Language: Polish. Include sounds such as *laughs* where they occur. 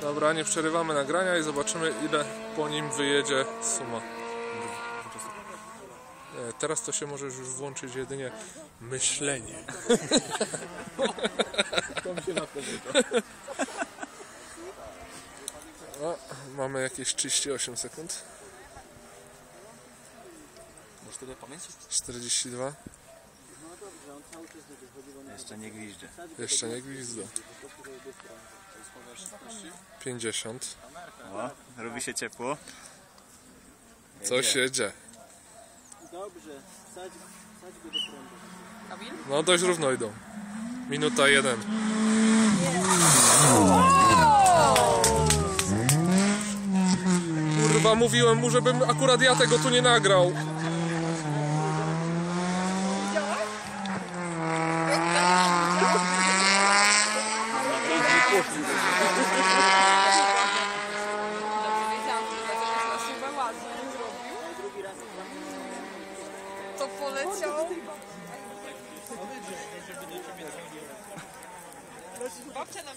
Dobra, nie przerywamy nagrania i zobaczymy ile po nim wyjedzie suma. Nie, teraz to się możesz już włączyć jedynie myślenie. *laughs* O, mamy jakieś 38 sekund. Masz tyle pamięci? 42. Jeszcze nie gwizdże. Jeszcze nie gwizda. 50. O, robi się ciepło. Co się dzieje? Dobrze, sadź, sadź go do prądu. No dość równo idą. Minuta jeden. Kurwa, mówiłem mu, żebym akurat ja tego tu nie nagrał. Wiedziałam, że to jest chyba ładnie zrobił. To poleciał. Babcia nam